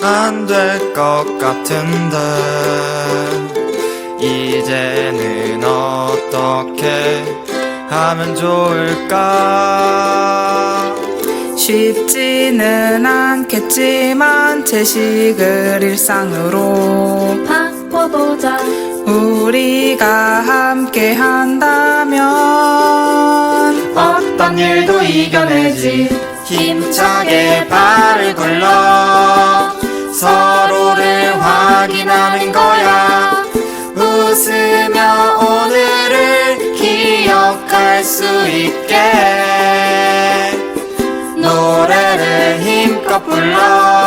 안 될 것 같은데. 이제는 어떻게 하면 좋을까? 쉽지는 않겠지만 채식을 일상으로 바꿔보자. 우리가 함께 한다면 어떤 일도 이겨내지 힘차게 발을 굴러 서로를 확인하는 거야. 웃으며 오늘을 기억할 수 있게. 노래를 힘껏 불러